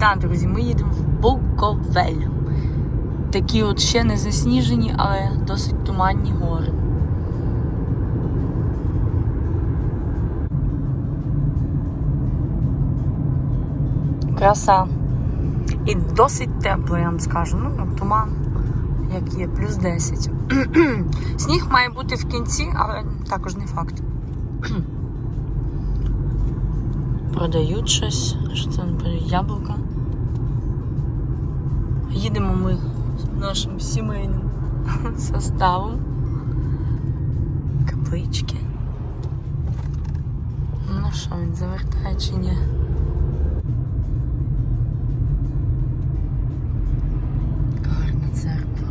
Так, друзі, ми їдемо в Буковель. Такі от ще не засніжені, але досить туманні гори. Краса. І досить тепло, я вам скажу. Ну, туман, як є, плюс 10. Сніг має бути в кінці, але також не факт. Продають щось. Що це продають? Яблука. Їдемо ми з нашим сімейним составом. Каплички. Ну що, він завертає чи ні? Гарна церква.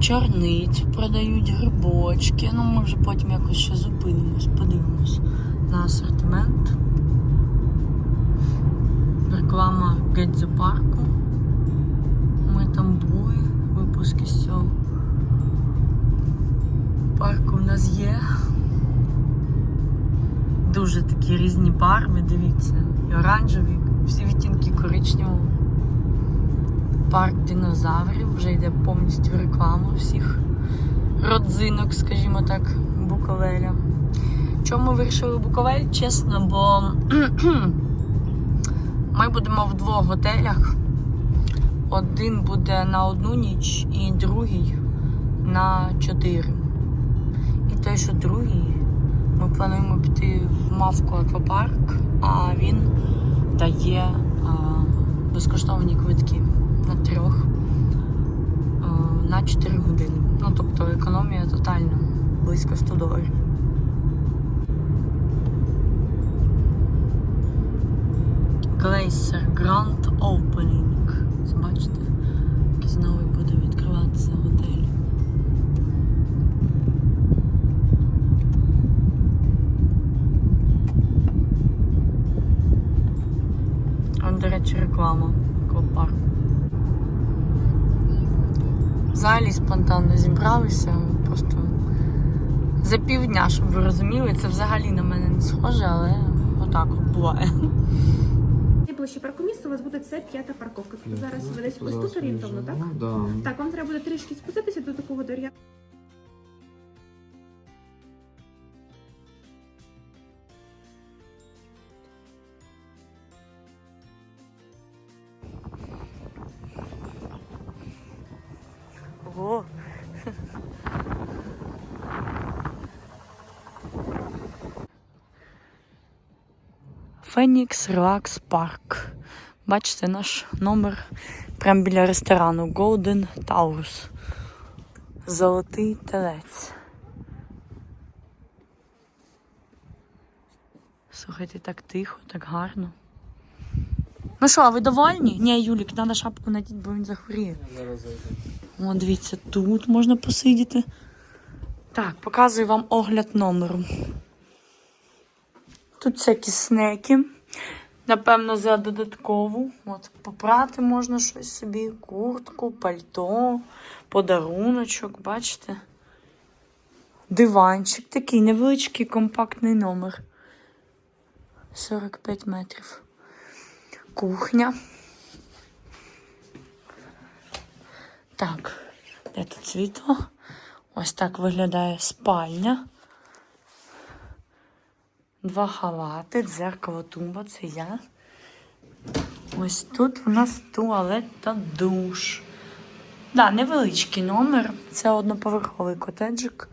Чорницю продають, грибочки. Ну, ми вже потім якось ще зупинимось, подивимось на асортимент. Реклама Гедзо-парку. Ми там були, випуски з цього парку у нас є. Дуже такі різні барви, дивіться. І оранжеві, всі відтінки коричневого. Парк динозаврів вже йде повністю реклама всіх родзинок, скажімо так, Буковеля. Чому ми вирішили Буковель? Чесно, бо ми будемо в двох готелях. Один буде на одну ніч і другий на чотири. І той, що другий, ми плануємо піти в Мавку аквапарк, а він дає а, безкоштовні квитки на трьох а, на 4 години. Ну, тобто економія тотальна, близько 100 доларів. Glacier Grand Opening. Бачите, якийсь новий буде відкриватися готель. От, до речі, реклама аквапарку. Взагалі спонтанно зібралися, просто за півдня, щоб ви розуміли, це взагалі на мене не схоже, але отак от буває. Найближче паркомісце у вас буде це п'ята парковка. Тобто зараз ви десь ось тут орієнтовно, так? Да. Так, вам треба буде трішки спуститися до такого доря. Фенікс Релакс Парк. Бачите наш номер прямо біля ресторану Golden Taurus. Золотий телець. Слухайте, так тихо, так гарно. Ну що, а ви довольні? Ні, Юлік, треба шапку надіть, бо він захворіє. О, дивіться, тут можна посидіти. Так, показую вам огляд номеру. Тут всякі снеки. Напевно, за додаткову. От, попрати можна щось собі, куртку, пальто, подаруночок, бачите? Диванчик, такий невеличкий компактний номер. 45 метрів. Кухня. Так, де тут світло? Ось так виглядає спальня. Два халати, дзеркало, тумба, це я. Ось тут у нас туалет та душ. Да, невеличкий номер. Це одноповерховий котеджик.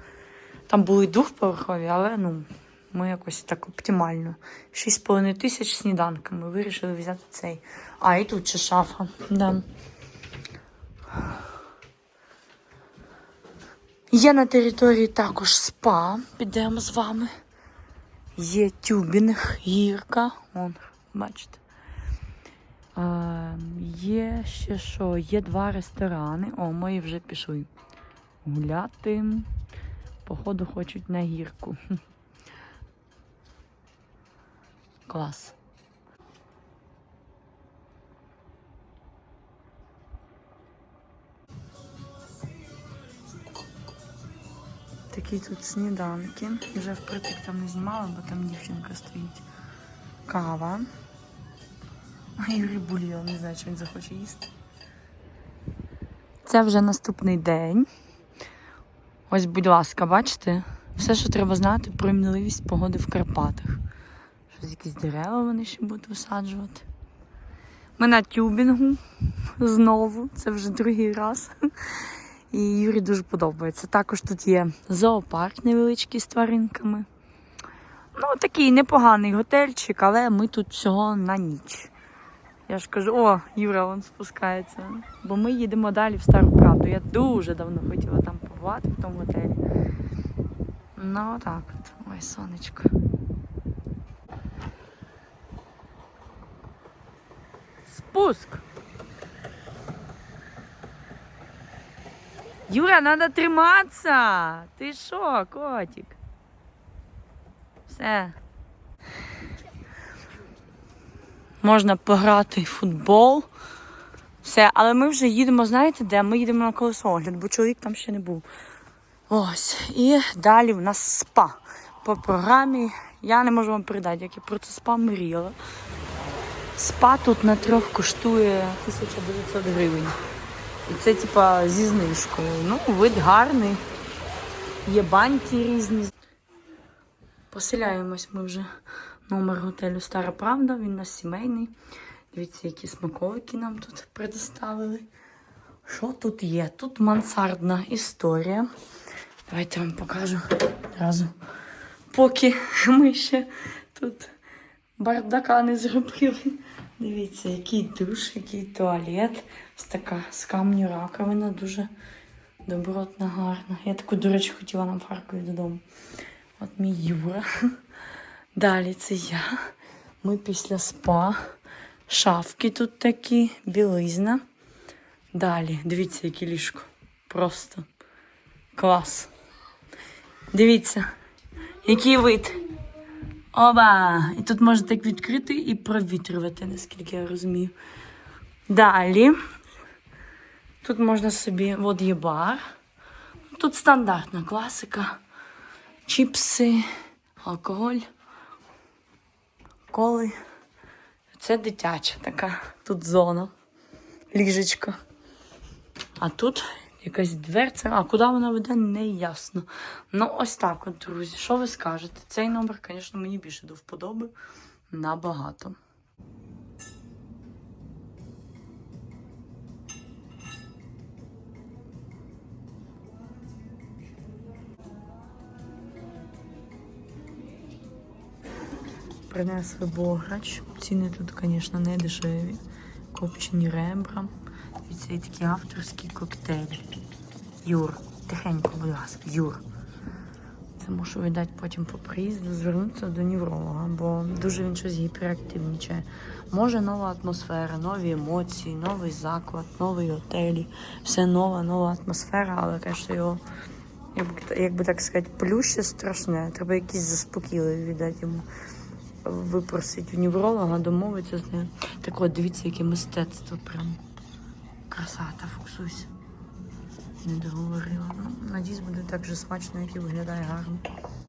Там були двохповерхові, але ну, ми якось так оптимально. 6,5 тисяч сніданками. Вирішили взяти цей. А, і тут ще шафа. Да. Є на території також спа. Підемо з вами. Є тюбінг, гірка. Вон, бачите. Е, є ще що? Є два ресторани. О, мої вже пішли гуляти. Походу, хочуть на гірку. Клас. Такі тут сніданки. Вже впритик там не знімала, бо там дівчинка стоїть. Кава. Юрій бульйон, не знаю, чи він захоче їсти. Це вже наступний день. Ось, будь ласка, бачите, все, що треба знати про мінливість погоди в Карпатах. Щось якісь дерева вони ще будуть висаджувати. Ми на тюбінгу знову, це вже другий раз. І Юрі дуже подобається. Також тут є зоопарк невеличкий з тваринками. Ну, такий непоганий готельчик, але ми тут всього на ніч. Я ж кажу, о, Юра вон спускається. Бо ми їдемо далі в Стару Правду. Я дуже давно хотіла там побувати в тому готелі. Ну так от. Ой, сонечко. Спуск. Юра, надо триматися. Ти що, котик? Все. Можна пограти в футбол. Все, але ми вже їдемо, знаєте де? Ми їдемо на колесогляд, бо чоловік там ще не був. Ось. І далі в нас спа. По програмі. Я не можу вам передати, як я про це спа мріяла. Спа тут на трьох коштує 1900 гривень. І це типа зі знижкою. Ну, вид гарний. Є баньки різні. Поселяємось ми вже. Номер готелю Стара Правда, він у нас сімейний. Дивіться, які смаколики нам тут предоставили. Що тут є? Тут мансардна історія. Давайте я вам покажу одразу. Поки ми ще тут бардака не зробили. Дивіться, який душ, який туалет. Ось така з камню раковина, дуже добротна, гарна. Я таку, до речі, хотіла нам Харкові додому. От мій Юра. Далі це я. Ми після спа. Шафки тут такі, білизна. Далі, дивіться, яке ліжко. Просто клас. Дивіться, який вид. Оба! І тут можна так відкрити і провітрювати, наскільки я розумію. Далі. Тут можна собі, от є бар. Тут стандартна класика. Чіпси, алкоголь, коли. Це дитяча така тут зона, ліжечко. А тут якась дверця. А куди вона веде, не ясно. Ну, ось так от, друзі. Що ви скажете? Цей номер, звісно, мені більше до вподоби набагато. Принесли бограч. Ціни тут, звісно, не дешеві. Копчені ребра. І такі авторські коктейлі. Юр, тихенько, будь ласка, Юр. Це мушу видати потім по приїзду, звернутися до невролога, бо дуже він щось гіперактивнічає. Може нова атмосфера, нові емоції, новий заклад, новий готелі. Все нова, нова атмосфера, але звісно, його, як би, як би так сказати, плюще страшне. Треба якісь заспокійливі віддати йому випросить у невролога, домовитися з ним. Так от, дивіться, яке мистецтво прям. Красота, фуксусь. Не договорила. Надіюсь, буде так же смачно, як і виглядає гарно.